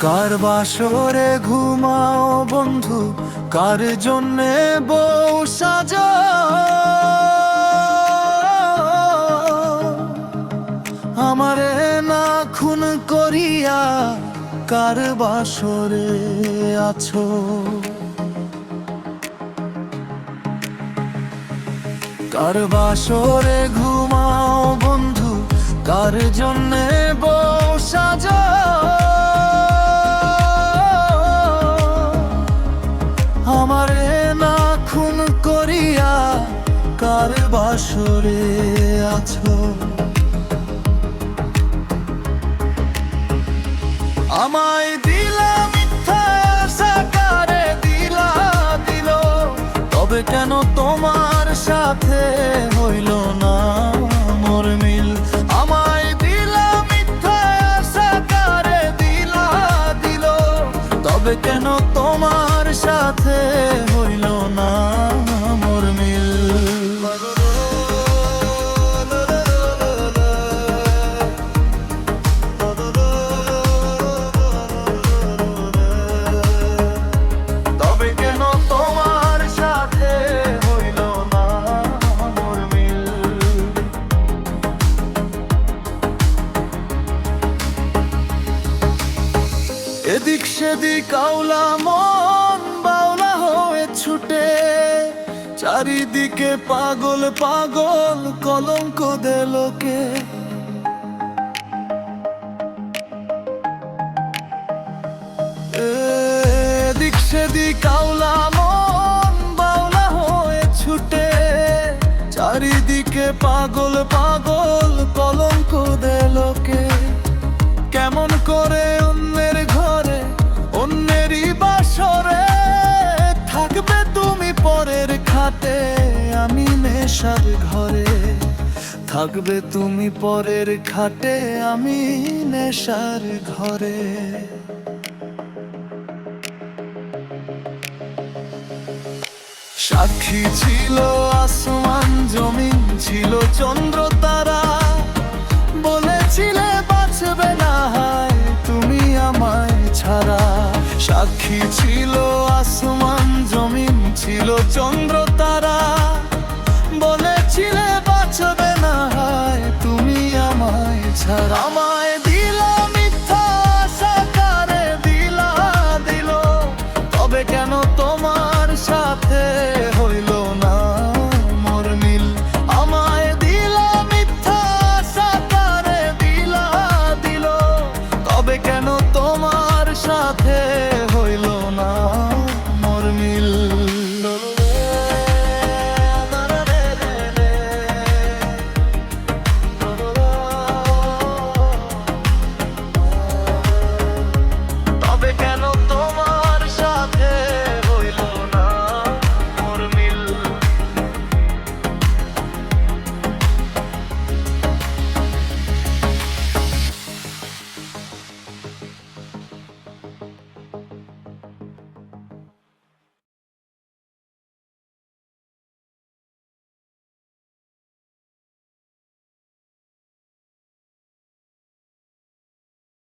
কার বাসরে ঘুমাও বন্ধু? কার জন্যে বউ সাজা আমারে না খুন করিয়া কার বাসরে আছো? কার বাসরে ঘুমাও বন্ধু? কার জন্যে বউ সাজা কার বাসরে আছো। আমায় দিলা মিথ্যা দিলা দিল। তবে কেন তোমার সাথে হইল না মোর মিল? আমায় দিলা মিথ্যা দিলা দিল। তবে কেন তোমার সাথে হইল না সেদিক আওলা মন বাউলা হয়ে ছুটে। চারিদিকে পাগল পাগল কলঙ্ক দে লোকে। এদিক সেদিক আওলা মন বাউলা হয়ে ছুটে। চারিদিকে পাগল পাগল নেশার ঘরে থাকবে তুমি পরের খাটে, আমি নেশার ঘরে। সাক্ষী ছিল, আসমান, জমিন ছিল, চন্দ্র, তারা। বলেছিলে, বাঁচবে না, হায়, তুমি আমায় ছাড়া। সাক্ষী ছিল, আসমান, জমিন ছিল, চন্দ্র ছাড়া আমার